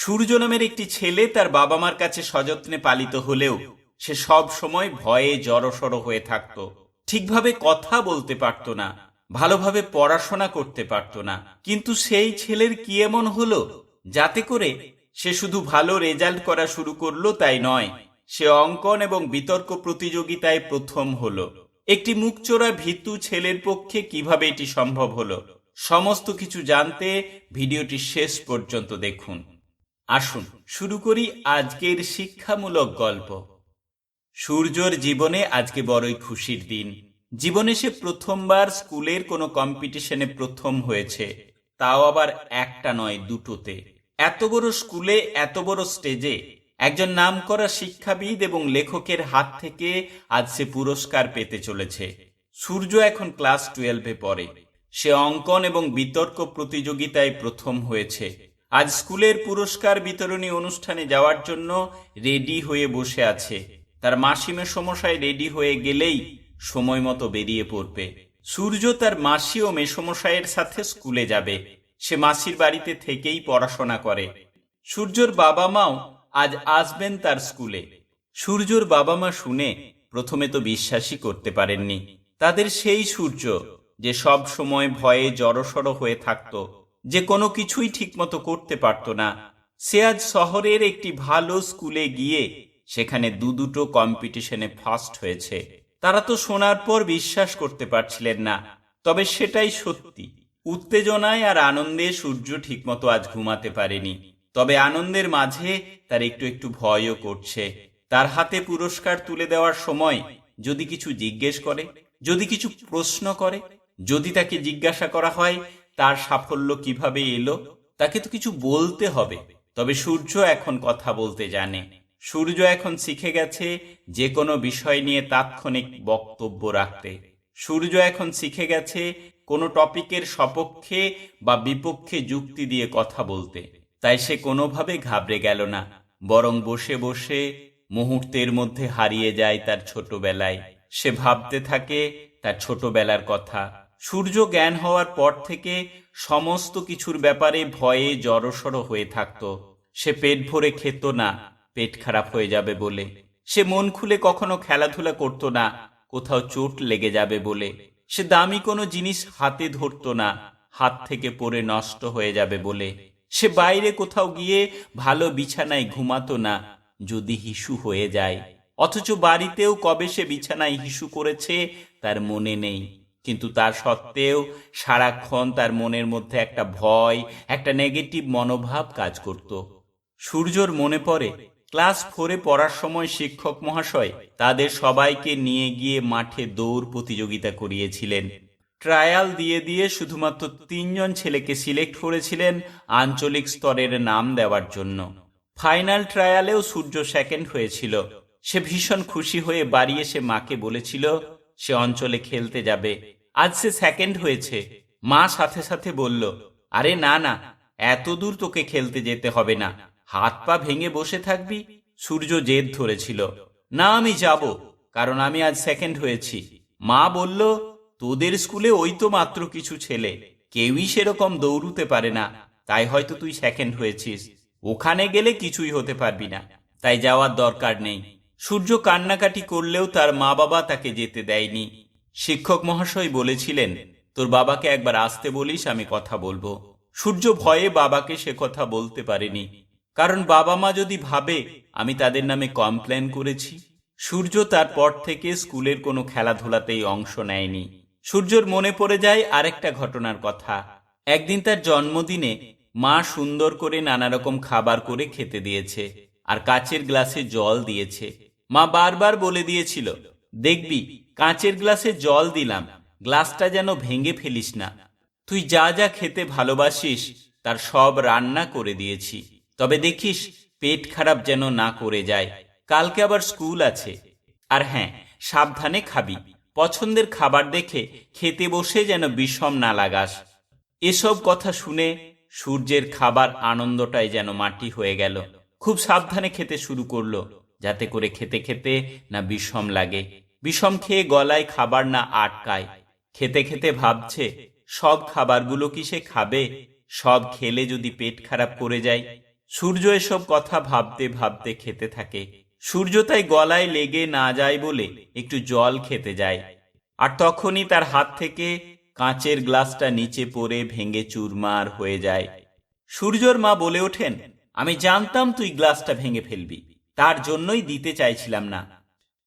সূর্য নামের একটি ছেলে তার বাবা মার কাছে সযত্নে পালিত হলেও সে সব সময় ভয়ে জড়সড় হয়ে থাকত। ঠিকভাবে কথা বলতে পারত না, ভালোভাবে পড়াশোনা করতে পারত না। কিন্তু সেই ছেলের কি এমন হলো? যাতে করে সে শুধু ভালো রেজাল্ট করা শুরু করল তাই নয়, সে অঙ্কন এবং বিতর্ক প্রতিযোগিতায় প্রথম হলো। একটি মুখচোরা ভীতু ছেলের পক্ষে কীভাবে এটি সম্ভব হলো? সমস্ত কিছু জানতে ভিডিওটি শেষ পর্যন্ত দেখুন। আসুন, শুরু করি আজকের শিক্ষামূলক গল্প। সূর্যর জীবনে আজকে বড়ই খুশির দিন। জীবনে সে প্রথমবার স্কুলের কোনো কম্পিটিশনে প্রথম হয়েছে, তাও আবার একটা নয়, দুটোতে। এত বড় স্কুলে, এত বড় স্টেজে একজন নামকরা শিক্ষাবিদ এবং লেখকের হাত থেকে আজ সে পুরস্কার পেতে চলেছে। সূর্য এখন ক্লাস টুয়েলভে পড়ে। সে অঙ্কন এবং বিতর্ক প্রতিযোগিতায় প্রথম হয়েছে। আজ স্কুলের পুরস্কার বিতরণী অনুষ্ঠানে যাওয়ার জন্য রেডি হয়ে বসে আছে। তার মাসিমের সমস্যায় রেডি হয়ে গেলেই সময় মতো বেরিয়ে পড়বে। সূর্য তার মাসি ও মেসমশাইয়ের সাথে স্কুলে যাবে। সে মাসির বাড়িতে থেকেই পড়াশোনা করে। সূর্যর বাবা মাও আজ আসবেন তার স্কুলে। সূর্যর বাবা মা শুনে প্রথমে তো বিশ্বাসই করতে পারেননি। তাদের সেই সূর্য যে সব সময় ভয়ে জড়সড় হয়ে থাকত যে কোনো কিছুই ঠিকমতো করতে পারত না। সে আজ শহরের একটি ভালো স্কুলে গিয়ে সেখানে দু দুটো কম্পিটিশনে ফার্স্ট হয়েছে। তারা তো শোনার পর বিশ্বাস করতে পারছিলেন না। তবে সেটাই সত্যি। উত্তেজনায় আর আনন্দে সূর্য ঠিকমতো আজ ঘুমাতে পারেনি। তবে আনন্দের মাঝে তার একটু একটু ভয়ও করছে। তার হাতে পুরস্কার তুলে দেওয়ার সময় যদি কিছু জিজ্ঞেস করে, যদি কিছু প্রশ্ন করে, যদি তাকে জিজ্ঞাসা করা হয় তার সাফল্য কীভাবে এলো, তাকে তো কিছু বলতে হবে। তবে সূর্য এখন কথা বলতে জানে। সূর্য এখন শিখে গেছে যে কোনো বিষয় নিয়ে তাৎক্ষণিক বক্তব্য রাখতে। সূর্য এখন শিখে গেছে কোনো টপিকের সপক্ষে বা বিপক্ষে যুক্তি দিয়ে কথা বলতে। তাই সে কোনোভাবে ঘাবড়ে গেল না, বরং বসে বসে মুহূর্তের মধ্যে হারিয়ে যায় তার ছোটবেলায়। সে ভাবতে থাকে তার ছোটবেলার কথা। সূর্য জ্ঞান হওয়ার পর থেকে সমস্ত কিছুর ব্যাপারে ভয়ে জড়সড় হয়ে থাকত। সে পেট ভরে খেত না, পেট খারাপ হয়ে যাবে বলে। সে মন খুলে কখনো খেলাধুলা করত না, কোথাও চোট লেগে যাবে বলে। সে দামি কোনো জিনিস হাতে ধরত না, হাত থেকে পড়ে নষ্ট হয়ে যাবে বলে। সে বাইরে কোথাও গিয়ে ভালো বিছানায় ঘুমাতো না, যদি হিসু হয়ে যায়। অথচ বাড়িতেও কবে সে বিছানায় হিসু করেছে, তার মনে নেই। কিন্তু তার সত্ত্বেও সারাক্ষণ তার মনের মধ্যে একটা ভয়, একটা নেগেটিভ মনোভাব কাজ করত। সূর্যর মনে পড়ে, ক্লাস ফোরে পড়ার সময় শিক্ষক মহাশয় তাদের সবাইকে নিয়ে গিয়ে মাঠে দৌড় প্রতিযোগিতা করিয়েছিলেন। ট্রায়াল দিয়ে দিয়ে শুধুমাত্র তিনজন ছেলেকে সিলেক্ট করেছিলেন আঞ্চলিক স্তরের নাম দেওয়ার জন্য। ফাইনাল ট্রায়ালেও সূর্য সেকেন্ড হয়েছিল। সে ভীষণ খুশি হয়ে বাড়ি এসে মাকে বলেছিল সে অঞ্চলে খেলতে যাবে। আজ সে সেকেন্ড হয়েছে। মা সাথে সাথে বলল, আরে না না, এত দূর তোকে খেলতে যেতে হবে না। হাত পা ভেঙে বসে থাকবি, সূর্য জেদ ধরেছিল। না, আমি যাব, কারণ আমি আজ সেকেন্ড হয়েছি। মা বলল, তোদের স্কুলে ওই তো মাত্র কিছু ছেলে। কেউই সেরকম দৌড়ুতে পারে না। তাই হয়তো তুই সেকেন্ড হয়েছিস। ওখানে গেলে কিছুই হতে পারবি না। তাই যাওয়ার দরকার নেই। সূর্য কান্নাকাটি করলেও তার মা বাবা তাকে যেতে দেয়নি। শিক্ষক মহাশয় বলেছিলেন, তোর বাবাকে একবার আসতে বলিস, আমি কথা বলব। সূর্য ভয়ে বাবাকে সে কথা বলতে পারেনি। কারণ বাবা মা যদি ভাবে, আমি তাদের নামে কমপ্লেন করেছি, সূর্য তারপর থেকে স্কুলের কোনো খেলাধুলাতেই অংশ নেয়নি। সূর্যর মনে পড়ে যায় আরেকটা ঘটনার কথা। একদিন তার জন্মদিনে মা সুন্দর করে নানা রকম খাবার করে খেতে দিয়েছে, আর কাচের গ্লাসে জল দিয়েছে। মা বারবার বলে দিয়েছিল, দেখবি, কাঁচের গ্লাসে জল দিলাম, গ্লাসটা যেন ভেঙে ফেলিস না। তুই যা যা খেতে ভালোবাসিস, তার সব রান্না করে দিয়েছি। তবে দেখিস, পেট খারাপ যেন না করে যায়। কালকে আবার স্কুল আছে। আর হ্যাঁ সাবধানে খাবি। পছন্দের খাবার দেখে খেতে বসে যেন বিষম না লাগাস। এসব কথা শুনে সূর্যের খাবার আনন্দটাই যেন মাটি হয়ে গেল। খুব সাবধানে খেতে শুরু করল। যাতে করে খেতে খেতে না বিষম লাগে। বিষম খেয়ে গলায় খাবার না আটকায়। খেতে খেতে ভাবছে, সব খাবারগুলো কি সে খাবে? সব খেলে যদি পেট খারাপ করে যায়। সূর্য এসব কথা ভাবতে ভাবতে খেতে থাকে। সূর্য তাই গলায় লেগে না যায় বলে একটু জল খেতে যায়। আর তখনই তার হাত থেকে কাঁচের গ্লাসটা নিচে পড়ে ভেঙে চুরমার হয়ে যায়। সূর্যর মা বলে ওঠেন, আমি জানতাম তুই গ্লাসটা ভেঙে ফেলবি। তার জন্যই দিতে চাইছিলাম না।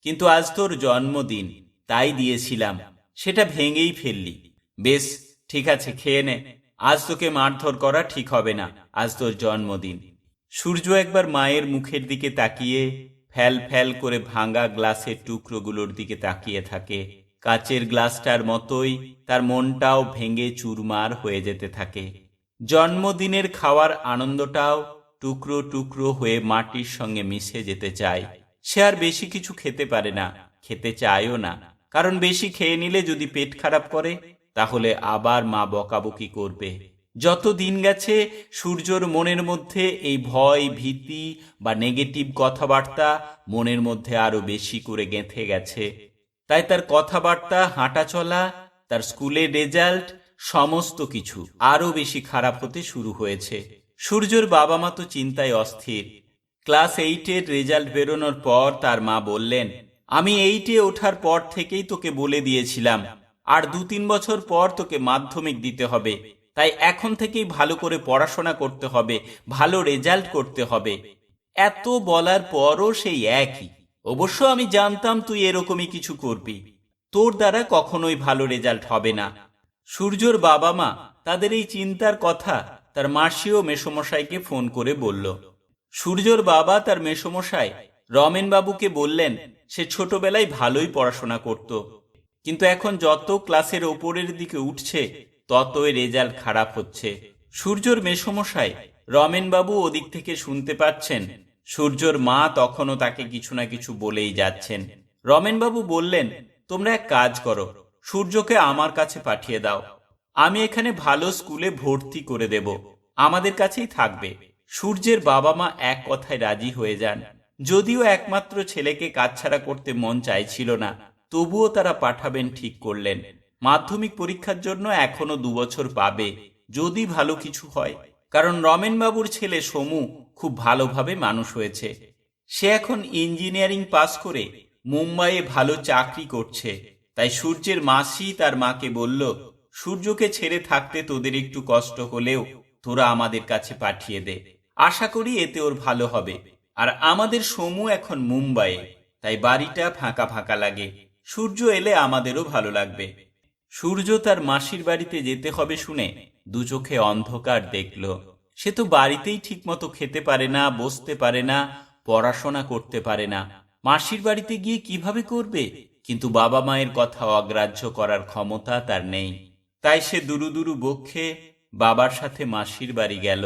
কিন্তু আজ তোর জন্মদিন, তাই দিয়েছিলাম। সেটা ভেঙেই ফেললি। বেশ, ঠিক আছে, খেয়ে নে। আজ তোকে মারধর করা ঠিক হবে না, আজ তোর জন্মদিন। সূর্য একবার মায়ের মুখের দিকে তাকিয়ে ফ্যাল ফ্যাল করে ভাঙা গ্লাসের টুকরোগুলোর দিকে তাকিয়ে থাকে। কাচের গ্লাসটার মতোই তার মনটাও ভেঙে চুরমার হয়ে যেতে থাকে। জন্মদিনের খাওয়ার আনন্দটাও টুকরো টুকরো হয়ে মাটির সঙ্গে মিশে যেতে চায়। সে আর বেশি কিছু খেতে পারে না, খেতে চায়ও না। কারণ বেশি খেয়ে নিলে যদি পেট খারাপ করে, তাহলে আবার মা বকাবকি করবে। যত দিন গেছে, সূর্যর মনের মধ্যে এই ভয়, ভীতি বা নেগেটিভ কথাবার্তা মনের মধ্যে আরও বেশি করে গেঁথে গেছে। তাই তার কথাবার্তা, হাঁটা চলা, তার স্কুলের রেজাল্ট, সমস্ত কিছু আরও বেশি খারাপ হতে শুরু হয়েছে। সূর্যর বাবা মা তো চিন্তায় অস্থির। ক্লাস এইটের রেজাল্ট বেরোনোর পর তার মা বললেন, আমি এইটে ওঠার পর থেকেই তোকে বলে দিয়েছিলাম, আর দু তিন বছর পর তোকে মাধ্যমিক দিতে হবে। তাই এখন থেকেই ভালো করে পড়াশোনা করতে হবে, ভালো রেজাল্ট করতে হবে। এত বলার পরও সেই একই। অবশ্য আমি জানতাম তুই এরকমই কিছু করবি। তোর দ্বারা কখনোই ভালো রেজাল্ট হবে না। সূর্যর বাবা মা তাদের এই চিন্তার কথা তার মাসি ও মেসমশাইকে ফোন করে বলল, সূর্যর বাবা তার মেসমশাই রমেন বাবুকে বললেন, সে ছোটবেলায় ভালোই পড়াশোনা করত। কিন্তু এখন যত ক্লাসের ওপরের দিকে উঠছে, ততই রেজাল্ট খারাপ হচ্ছে। সূর্যর মেসমশাই রমেন বাবু ওদিক থেকে শুনতে পাচ্ছেন। সূর্যর মা তখনও তাকে কিছু না কিছু বলেই যাচ্ছেন। রমেন বাবু বললেন, তোমরা এক কাজ করো, সূর্যকে আমার কাছে পাঠিয়ে দাও। আমি এখানে ভালো স্কুলে ভর্তি করে দেব। আমাদের কাছেই থাকবে। সূর্যের বাবা মা এক কথায় রাজি হয়ে যান। যদিও একমাত্র ছেলেকে কাছছাড়া করতে মন চাইছিল না, তবুও তারা পাঠাবেন ঠিক করলেন। মাধ্যমিক পরীক্ষার জন্য এখনও দু বছর পাবে, যদি ভালো কিছু হয়। কারণ রমেন বাবুর ছেলে সমু খুব ভালোভাবে মানুষ হয়েছে। সে এখন ইঞ্জিনিয়ারিং পাস করে মুম্বাইয়ে ভালো চাকরি করছে। তাই সূর্যের মাসি তার মাকে বলল সূর্যকে ছেড়ে থাকতে তোদের একটু কষ্ট হলেও তোরা আমাদের কাছে পাঠিয়ে দে। আশা করি এতে ওর ভালো হবে। আর আমাদের সমু এখন মুম্বাইয়ে, তাই বাড়িটা ফাঁকা ফাঁকা লাগে। সূর্য এলে আমাদেরও ভালো লাগবে। সূর্য তার মাসির বাড়িতে যেতে হবে শুনে দু চোখে অন্ধকার দেখল। সে তো বাড়িতেই ঠিকমতো খেতে পারে না, বসতে পারে না, পড়াশোনা করতে পারে না। মাসির বাড়িতে গিয়ে কীভাবে করবে? কিন্তু বাবা মায়ের কথা অগ্রাহ্য করার ক্ষমতা তার নেই। তাই সে দুরু দুরু বক্ষে বাবার সাথে মাসির বাড়ি গেল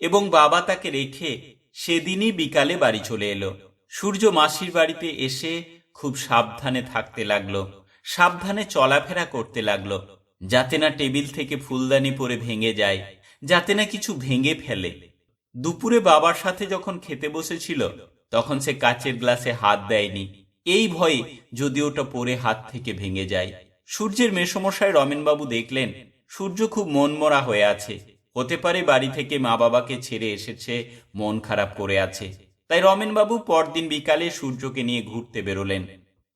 এবং বাবা তাকে রেখে সেদিনই বিকালে বাড়ি চলে এলো। সূর্য মাসির বাড়িতে এসে খুব সাবধানে থাকতে লাগল, সাবধানে চলাফেরা করতে লাগল, যাতে না টেবিল থেকে ফুলদানি পরে ভেঙে যায়, যাতে না কিছু ভেঙে ফেলে। দুপুরে বাবার সাথে যখন খেতে বসেছিল, তখন সে কাচের গ্লাসে হাত দেয়নি। এই ভয়ে যদি ওটা পরে হাত থেকে ভেঙে যায়। সূর্যের মেসমশাই রমেনবাবু দেখলেন, সূর্য খুব মনমরা হয়ে আছে। হতে পারে বাড়ি থেকে মা বাবাকে ছেড়ে এসেছে, মন খারাপ করে আছে। তাই রমেনবাবু পরদিন বিকালে সূর্যকে নিয়ে ঘুরতে বেরোলেন।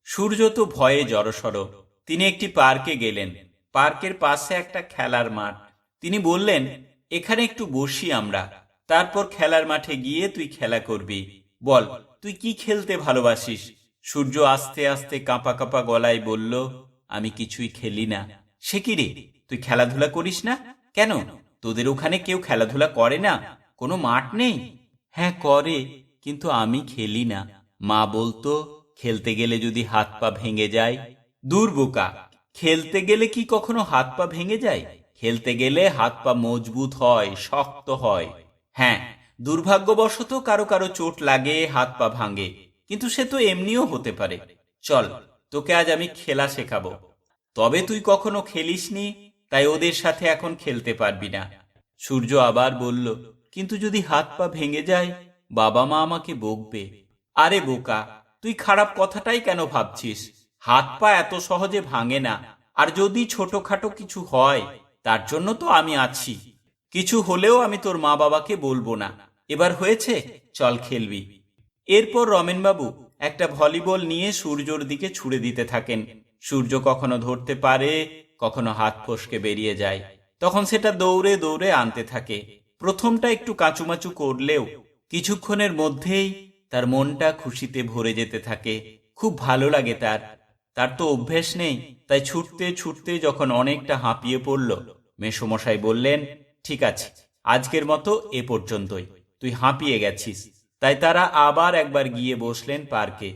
সূর্য তো ভয়ে জড়সড়। তিনি একটি পার্কে গেলেন। পার্কের পাশে একটা খেলার মাঠ। তিনি বললেন, এখানে একটু বসি আমরা। তারপর খেলার মাঠে গিয়ে তুই খেলা করবি। বল, তুই কি খেলতে ভালোবাসিস? সূর্য আস্তে আস্তে কাঁপা কাঁপা গলায় বলল আমি কিছুই খেলি না। সে কি রে? তুই খেলাধুলা করিস না? কেন? তোদের ওখানে কেউ খেলাধুলা করে না? কোনো মাঠ নেই? হ্যাঁ করে, কিন্তু আমি খেলি না। মা বলতো, খেলতে গেলে যদি হাত পা ভেঙে যায়, দূর বোকা। খেলতে গেলে কি কখনো হাত পা ভেঙে যায়? খেলতে গেলে হাত পা মজবুত হয়, শক্ত হয়। হ্যাঁ দুর্ভাগ্যবশত কারও কারও চোট লাগে, হাত পা ভাঙে। কিন্তু সে তো এমনিও হতে পারে। চল তোকে আজ আমি খেলা শেখাবো। তবে তুই কখনো খেলিসনি, তাই ওদের সাথে এখন খেলতে পারবি না। সূর্য আবার বলল, কিন্তু যদি হাত পা ভেঙে যায়, বাবা মা আমাকে বকবে। আরে বোকা, তুই খারাপ কথাটাই কেন ভাবছিস? হাত পা এত সহজে ভাঙে না, আর যদি ছোটখাটো কিছু হয়, তার জন্য তো আমি আছি। কিছু হলেও আমি তোর মা বাবাকে বলব না। এবার হয়েছে, চল খেলবি। এরপর রমেনবাবু একটা ভলিবল নিয়ে সূর্যর দিকে ছুড়ে দিতে থাকেন। সূর্য কখনো ধরতে পারে, কখনো হাত ফসকে বেরিয়ে যায়। তখন সেটা দৌড়ে দৌড়ে আনতে থাকে। প্রথমটা একটু কাঁচুমাচু করলেও কিছুক্ষণের মধ্যেই তার মনটা খুশিতে ভরে যেতে থাকে। খুব ভালো লাগে তার। তার তো অভ্যেস নেই, তাই ছুটতে ছুটতে যখন অনেকটা হাঁপিয়ে পড়ল, মেসমশাই বললেন, ঠিক আছে, আজকের মতো এ পর্যন্তই। তুই হাঁপিয়ে গেছিস। তাই তারা আবার একবার গিয়ে বসলেন পার্কে।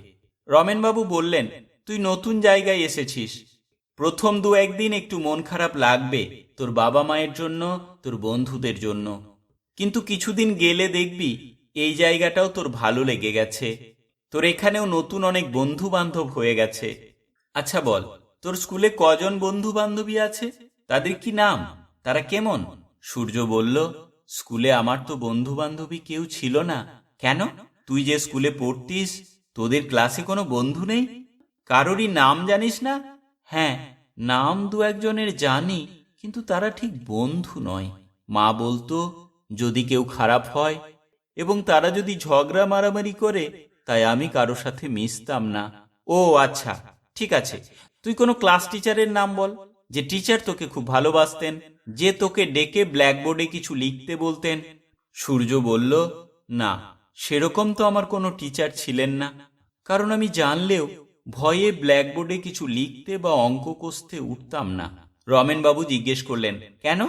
রমেনবাবু বললেন, তুই নতুন জায়গায় এসেছিস। প্রথম দু একদিন একটু মন খারাপ লাগবে তোর বাবা মায়ের জন্য, তোর বন্ধুদের জন্য। কিন্তু কিছুদিন গেলে দেখবি এই জায়গাটাও তোর ভালো লেগে গেছে। তোর এখানেও নতুন অনেক বন্ধু বান্ধব হয়ে গেছে। আচ্ছা বল, তোর স্কুলে কজন বন্ধু বান্ধবী আছে? তাদের কি নাম? তারা কেমন? সূর্য বলল, স্কুলে আমার তো বন্ধু বান্ধবী কেউ ছিল না। কেন? তুই যে স্কুলে পড়তিস, তোদের ক্লাসে কোনো বন্ধু নেই? কারোরই নাম জানিস না? হ্যাঁ নাম দু একজনের জানি, কিন্তু তারা ঠিক বন্ধু নয়। মা বলতো, যদি কেউ খারাপ হয় এবং তারা যদি ঝগড়া মারামারি করে, তাই আমি কারও সাথে মিশতাম না। ও আচ্ছা ঠিক আছে। তুই কোনো ক্লাস টিচারের নাম বল, যে টিচার তোকে খুব ভালোবাসতেন, যে তোকে ডেকে ব্ল্যাকবোর্ডে কিছু লিখতে বলতেন। সূর্য বলল, না। সেরকম তো আমার কোনো টিচার ছিলেন না। কারণ আমি জানলেও ভয়ে ব্ল্যাকবোর্ডে কিছু লিখতে বা অঙ্ক কষতে উঠতাম না। রমেনবাবু জিজ্ঞেস করলেন, কেন?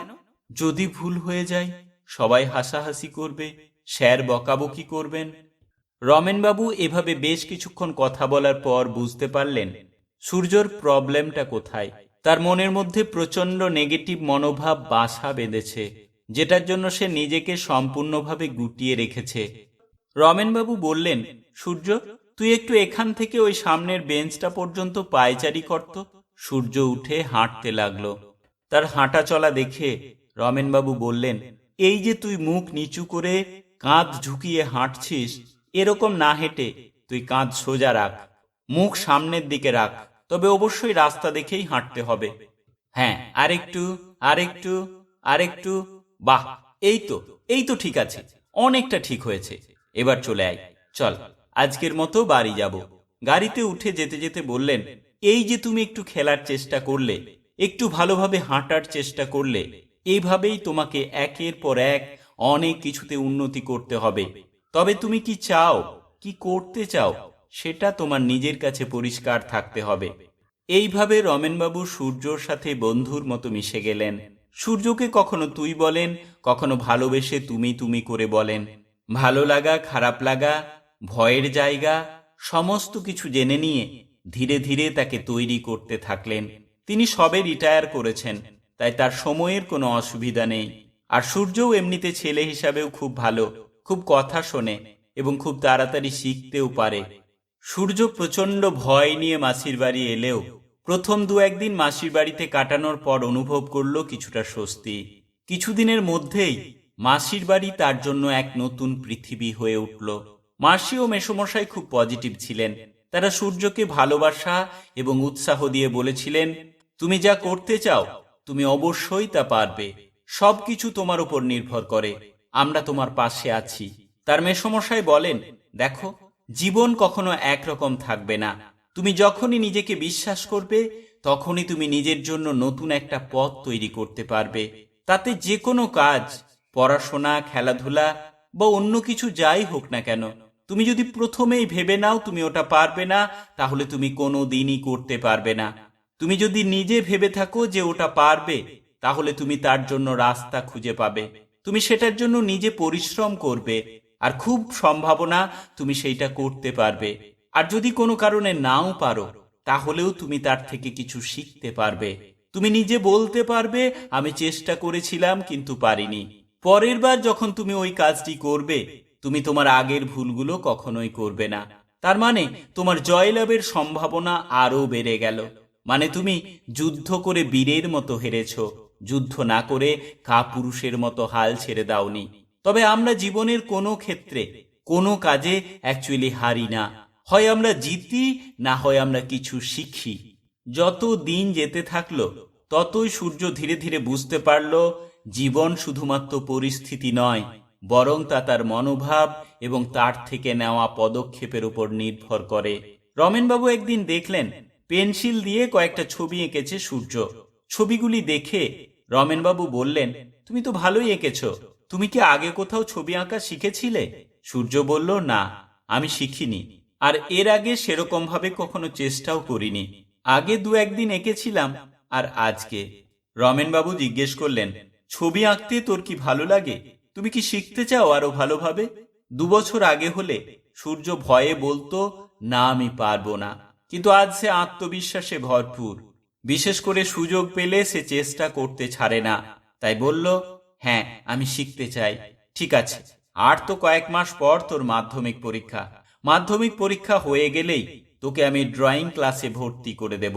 যদি ভুল হয়ে যায়, সবাই হাসাহাসি করবে, স্যার বকাবকি করবেন। রমেনবাবু এভাবে বেশ কিছুক্ষণ কথা বলার পর বুঝতে পারলেন, সূর্যর প্রবলেমটা কোথায়। তার মনের মধ্যে প্রচণ্ড নেগেটিভ মনোভাব বাসা বেঁধেছে, যেটার জন্য সে নিজেকে সম্পূর্ণভাবে গুটিয়ে রেখেছে। রমেনবাবু বললেন, সূর্য, তুই একটু এখান থেকে ওই সামনের বেঞ্চটা পর্যন্ত পায়চারি করত সূর্য উঠে হাঁটতে লাগল। তার হাঁটা চলা দেখে রমেনবাবু বললেন, এই যে তুই মুখ নিচু করে কাঁধ ঝুঁকিয়ে হাঁটছিস, এরকম না হেঁটে তুই কাঁধ সোজা রাখ, মুখ সামনের দিকে রাখ, তবে অবশ্যই রাস্তা দেখেই হাঁটতে হবে। হ্যাঁ আরেকটু আরেকটু আরেকটু, বাহ, এই তো এই তো ঠিক আছে, অনেকটা ঠিক হয়েছে। এবার চলে আয়। চল, আজকের মতো বাড়ি যাব। গাড়িতে উঠে যেতে যেতে বললেন, এই যে তুমি একটু খেলার চেষ্টা করলে, একটু ভালোভাবে হাঁটার চেষ্টা করলে এইভাবেই তোমাকে একের পর এক অনেক কিছুতে উন্নতি করতে হবে। তবে তুমি কি চাও, কি করতে চাও, সেটা তোমার নিজের কাছে পরিষ্কার থাকতে হবে। এইভাবে রমেনবাবু সূর্যর সাথে বন্ধুর মতো মিশে গেলেন। সূর্যকে কখনো তুই বলেন, কখনো ভালোবেসে তুমি তুমি করে বলেন। ভালো লাগা, খারাপ লাগা, ভয়ের জায়গা, সমস্ত কিছু জেনে নিয়ে ধীরে ধীরে তাকে তৈরি করতে থাকলেন। তিনি সবে রিটায়ার করেছেন, তাই তার সময়ের কোনো অসুবিধা নেই। আর সূর্যও এমনিতে ছেলে হিসাবেও খুব ভালো, খুব কথা শোনে এবং খুব তাড়াতাড়ি শিখতেও পারে। সূর্য প্রচণ্ড ভয় নিয়ে মাসির বাড়ি এলেও প্রথম দু একদিন মাসির বাড়িতে কাটানোর পর অনুভব করল কিছুটা স্বস্তি। কিছুদিনের মধ্যেই মাসির বাড়ি তার জন্য এক নতুন পৃথিবী হয়ে উঠল। মাসি ও মেসমশাই খুব পজিটিভ ছিলেন। তারা সূর্যকে ভালোবাসা এবং উৎসাহ দিয়ে বলেছিলেন, তুমি যা করতে চাও, তুমি অবশ্যই তা পারবে। সবকিছু তোমার উপর নির্ভর করে। আমরা তোমার পাশে আছি। তার মেসমশাই বলেন, দেখো, জীবন কখনো একরকম থাকবে না। তুমি যখনই নিজেকে বিশ্বাস করবে, তখনই তুমি নিজের জন্য নতুন একটা পথ তৈরি করতে পারবে। তাতে যে কোনো কাজ পড়াশোনা, খেলাধুলা বা অন্য কিছু যাই হোক না কেন, তুমি যদি প্রথমেই ভেবে নাও তুমি ওটা পারবে না, তাহলে তুমি কোনো দিনই করতে পারবে না। তুমি যদি নিজে ভেবে থাকো যে ওটা পারবে, তাহলে তুমি তার জন্য রাস্তা খুঁজে পাবে। তুমি সেটার জন্য নিজে পরিশ্রম করবে আর খুব সম্ভাবনা তুমি সেইটা করতে পারবে। আর যদি কোনো কারণে নাও পারো, তাহলেও তুমি তার থেকে কিছু শিখতে পারবে। তুমি নিজে বলতে পারবে, আমি চেষ্টা করেছিলাম কিন্তু পারিনি। পরের বার যখন তুমি ওই কাজটি করবে, তুমি তোমার আগের ভুলগুলো কখনোই করবে না। তার মানে তোমার জয়লাভের সম্ভাবনা আরও বেড়ে গেল। মানে তুমি যুদ্ধ করে বীরের মতো হেরেছ। যুদ্ধ না করে কাপুরুষের মতো হাল ছেড়ে দাওনি। তবে আমরা জীবনের কোনো ক্ষেত্রে, কোনো কাজে অ্যাকচুয়ালি হারি না। হয় আমরা জিতি, না হয় আমরা কিছু শিখি। যত দিন যেতে থাকল, ততই সূর্য ধীরে ধীরে বুঝতে পারল জীবন শুধুমাত্র পরিস্থিতি নয়, বরং তা তার মনোভাব এবং তার থেকে নেওয়া পদক্ষেপের উপর নির্ভর করে। রমেনবাবু একদিন দেখলেন, পেন্সিল দিয়ে কয়েকটা ছবি এঁকেছে সূর্য। ছবিগুলি দেখে রমেনবাবু বললেন, তুমি তো ভালোই এঁকেছ, তুমি কি আগে কোথাও ছবি আঁকা শিখেছিলে? সূর্য বলল, না, আমি শিখিনি, আর এর আগে সেরকম ভাবে কখনো চেষ্টাও করিনি। আগে দু একদিন এঁকেছিলাম, আর আজকে। রমেনবাবু জিজ্ঞেস করলেন ছবি আঁকতে তোর কি ভালো লাগে? তুমি কি শিখতে চাও আরও ভালোভাবে? দু বছর আগে হলে সূর্য ভয়ে বলতো, না, আমি পারব না। কিন্তু আজ সে আত্মবিশ্বাসে ভরপুর। বিশেষ করে সুযোগ পেলে সে চেষ্টা করতে ছাড়ে না। তাই বলল হ্যাঁ আমি শিখতে চাই। ঠিক আছে, আর তো কয়েক মাস পর তোর মাধ্যমিক পরীক্ষা। মাধ্যমিক পরীক্ষা হয়ে গেলেই তোকে আমি ড্রয়িং ক্লাসে ভর্তি করে দেব।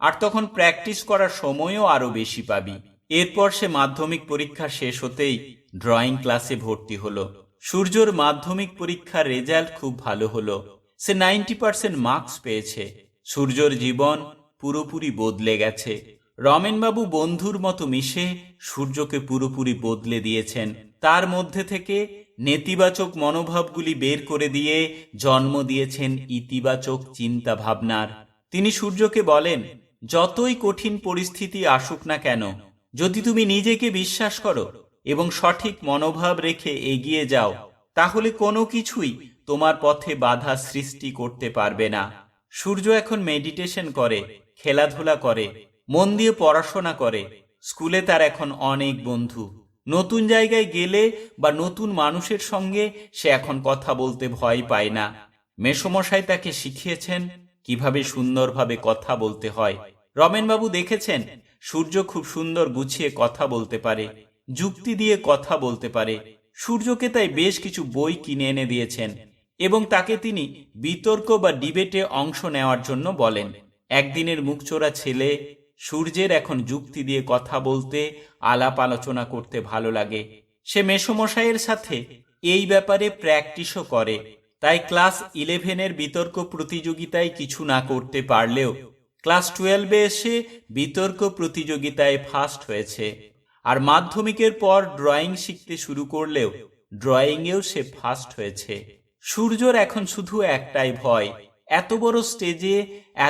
আর তখন প্র্যাকটিস করার সময়ও আরও বেশি পাবি। এরপর সে মাধ্যমিক পরীক্ষা শেষ হতেই ড্রয়িং ক্লাসে ভর্তি হলো। সূর্যর মাধ্যমিক পরীক্ষার রেজাল্ট খুব ভালো হলো। সে নাইনটি পার্সেন্ট মার্কস পেয়েছে। সূর্যর জীবন পুরোপুরি বদলে গেছে। রমেনবাবু বন্ধুর মতো মিশে সূর্যকে পুরোপুরি বদলে দিয়েছেন। তার মধ্যে থেকে নেতিবাচক মনোভাবগুলি বের করে দিয়ে জন্ম দিয়েছেন ইতিবাচক চিন্তা ভাবনার তিনি সূর্যকে বলেন, যতই কঠিন পরিস্থিতি আসুক না কেন যদি তুমি নিজেকে বিশ্বাস করো এবং সঠিক মনোভাব রেখে এগিয়ে যাও, তাহলে কোনো কিছুই তোমার পথে বাধা সৃষ্টি করতে পারবে না। সূর্য এখন মেডিটেশন করে, খেলাধুলা করে, মন দিয়ে পড়াশোনা করে। স্কুলে তার এখন অনেক বন্ধু। নতুন জায়গায় গেলে বা নতুন মানুষের সঙ্গে সে এখন কথা বলতে ভয় পায় না। মেসমশাই তাকে শিখিয়েছেন কীভাবে সুন্দরভাবে কথা বলতে হয়। রমেনবাবু দেখেছেন সূর্য খুব সুন্দর গুছিয়ে কথা বলতে পারে, যুক্তি দিয়ে কথা বলতে পারে। সূর্যকে তাই বেশ কিছু বই কিনে এনে দিয়েছেন এবং তাকে তিনি বিতর্ক বা ডিবেটে অংশ নেওয়ার জন্য বলেন। একদিনের মুখচোরা ছেলে, সূর্যের এখন যুক্তি দিয়ে কথা বলতে, আলাপ আলোচনা করতে ভালো লাগে। সে মেসমশাইয়ের সাথে এই ব্যাপারে প্র্যাকটিসও করে, তাই ক্লাস ইলেভেনের বিতর্ক প্রতিযোগিতায় কিছু না করতে পারলেও ক্লাস টুয়েলভে এসে বিতর্ক প্রতিযোগিতায় ফার্স্ট হয়েছে। আর মাধ্যমিকের পর ড্রয়িং শিখতে শুরু করলেও ড্রয়িংয়েও সে ফার্স্ট হয়েছে। সূর্যর এখন শুধু একটাই ভয়, এত বড় স্টেজে,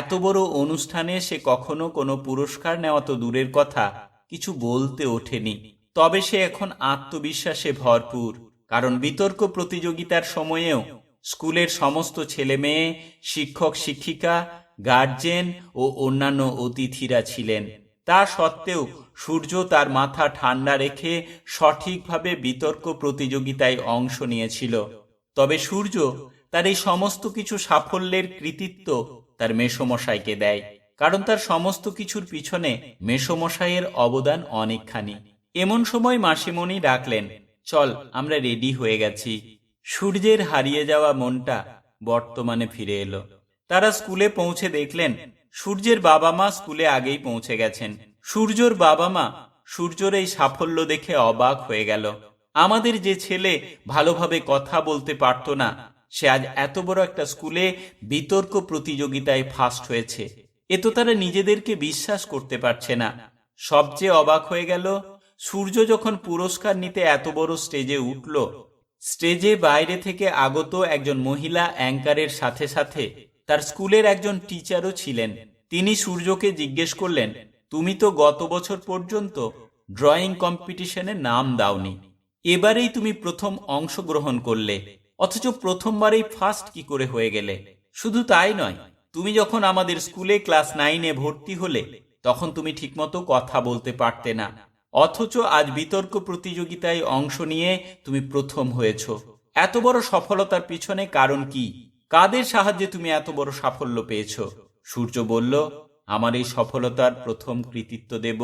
এত বড় অনুষ্ঠানে সে কখনো কোনো পুরস্কার নেওয়া তো দূরের কথা, কিছু বলতে ওঠেনি। তবে সে এখন আত্মবিশ্বাসে ভরপুর, কারণ বিতর্ক প্রতিযোগিতার সময়েও স্কুলের সমস্ত ছেলে মেয়ে শিক্ষক, শিক্ষিকা গার্জেন ও অন্যান্য অতিথিরা ছিলেন। তা সত্ত্বেও সূর্য তার মাথা ঠান্ডা রেখে সঠিকভাবে বিতর্ক প্রতিযোগিতায় অংশ নিয়েছিল। তবে সূর্য তার এই সমস্ত কিছু সাফল্যের কৃতিত্ব তার মেষমশাইকে দেয়, কারণ তার সমস্ত কিছুর পিছনে মেষমশাইয়ের অবদান অনেকখানি। এমন সময় মাসিমণি ডাকলেন, চল, আমরা রেডি হয়ে গেছি। সূর্যের হারিয়ে যাওয়া মনটা বর্তমানে ফিরে এলো। তারা স্কুলে পৌঁছে দেখলেন, সূর্যের বাবা মা স্কুলে আগেই পৌঁছে গেছেন। সূর্যর বাবা মা সূর্যর এই সাফল্য দেখে অবাক হয়ে গেল। আমাদের যে ছেলে ভালোভাবে কথা বলতে পারত না, সে আজ এত বড় একটা স্কুলে বিতর্ক প্রতিযোগিতায় ফার্স্ট হয়েছে। এ তো তারা নিজেদেরকে বিশ্বাস করতে পারছে না। সবচেয়ে অবাক হয়ে গেল, সূর্য যখন পুরস্কার নিতে এত বড় স্টেজে উঠল স্টেজে বাইরে থেকে আগত একজন মহিলা অ্যাঙ্কারের সাথে সাথে তার স্কুলের একজন টিচারও ছিলেন। তিনি সূর্যকে জিজ্ঞেস করলেন, তুমি তো গত বছর পর্যন্ত ড্রয়িং কম্পিটিশনে নাম দাওনি। এবারেই তুমি প্রথম অংশগ্রহণ করলে। অথচ প্রথমবারেই ফার্স্ট কি করে হয়ে গেলে? শুধু তাই নয়, তুমি যখন আমাদের স্কুলে ক্লাস নাইনে ভর্তি হলে, তখন তুমি ঠিকমতো কথা বলতে পারতে না। অথচ আজ বিতর্ক প্রতিযোগিতায় অংশ নিয়ে তুমি প্রথম হয়েছ। এত বড় সফলতার পিছনে কারণ কি? কাদের সাহায্যে তুমি এত বড় সাফল্য পেয়েছ? সূর্য বলল, আমার এই সফলতার প্রথম কৃতিত্ব দেব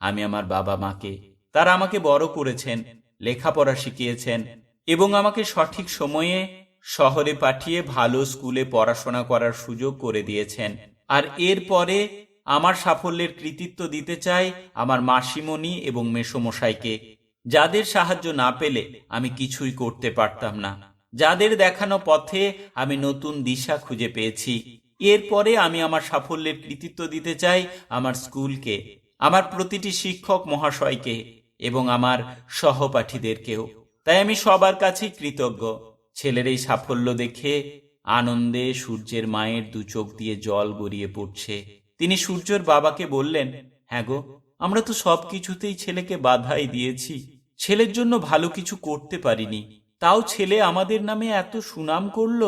আমি আমার বাবা মাকে। তারা আমাকে বড় করেছেন, লেখাপড়া শিখিয়েছেন এবং আমাকে সঠিক সময়ে শহরে পাঠিয়ে ভালো স্কুলে পড়াশোনা করার সুযোগ করে দিয়েছেন। আর এরপরে আমার সাফল্যের কৃতিত্ব দিতে চাই আমার মাসিমণি এবং মেসমশাইকে। যাদের সাহায্য না পেলে আমি কিছুই করতে পারতাম না। যাদের দেখানো পথে আমি নতুন দিশা খুঁজে পেয়েছি। এরপরে আমি আমার সাফল্যের কৃতিত্ব দিতে চাই আমার স্কুলকে, আমার প্রতিটি শিক্ষক মহাশয়কে এবং আমার সহপাঠীদেরকেও। তাই আমি সবার কাছেই কৃতজ্ঞ। ছেলের এই সাফল্য দেখে আনন্দে সূর্যের মায়ের দু চোখ দিয়ে জল গড়িয়ে পড়ছে। তিনি সূর্যর বাবাকে বললেন হ্যাঁ গো, আমরা তো সব কিছুতেই ছেলেকে বাধাই দিয়েছি। ছেলের জন্য ভালো কিছু করতে পারিনি। তাও ছেলে আমাদের নামে এত সুনাম করল?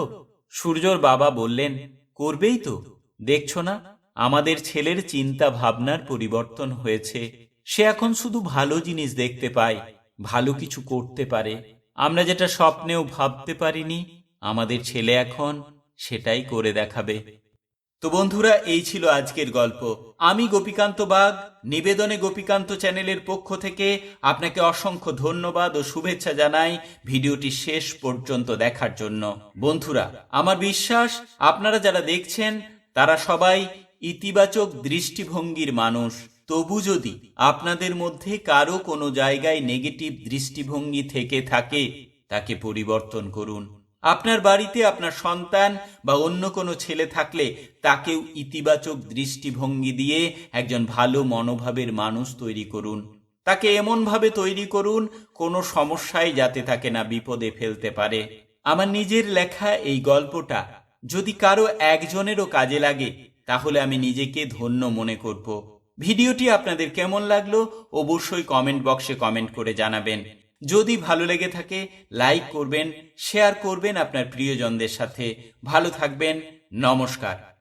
সূর্যর বাবা বললেন, করবেই তো। দেখছ না, আমাদের ছেলের চিন্তা ভাবনার পরিবর্তন হয়েছে। সে এখন শুধু ভালো জিনিস দেখতে পায়, ভালো কিছু করতে পারে। আমরা যেটা স্বপ্নেও ভাবতে পারিনি, আমাদের ছেলে এখন সেটাই করে দেখাবে। তো বন্ধুরা, এই ছিল আজকের গল্প। আমি গোপীকান্ত বাগ, নিবেদনে গোপীকান্ত চ্যানেলের পক্ষ থেকে আপনাকে অসংখ্য ধন্যবাদ ও শুভেচ্ছা জানাই ভিডিওটি শেষ পর্যন্ত দেখার জন্য। বন্ধুরা, আমার বিশ্বাস, আপনারা যারা দেখছেন, তারা সবাই ইতিবাচক দৃষ্টিভঙ্গির মানুষ। তবু যদি আপনাদের মধ্যে কারও কোনো জায়গায় নেগেটিভ দৃষ্টিভঙ্গি থেকে থাকে, তাকে পরিবর্তন করুন। আপনার বাড়িতে আপনার সন্তান বা অন্য কোনো ছেলে থাকলে তাকেও ইতিবাচক দৃষ্টিভঙ্গি দিয়ে একজন ভালো মনোভাবের মানুষ তৈরি করুন। তাকে এমনভাবে তৈরি করুন, কোনো সমস্যায় যাতে তাকে না বিপদে ফেলতে পারে। আমার নিজের লেখা এই গল্পটা যদি কারও একজনেরও কাজে লাগে, তাহলে আমি নিজেকে ধন্য মনে করব। ভিডিওটি আপনাদের কেমন লাগল অবশ্যই কমেন্ট বক্সে কমেন্ট করে জানাবেন। যদি ভালো লেগে থাকে লাইক করবেন শেয়ার করবেন আপনার প্রিয়জনদের সাথে। ভালো থাকবেন নমস্কার।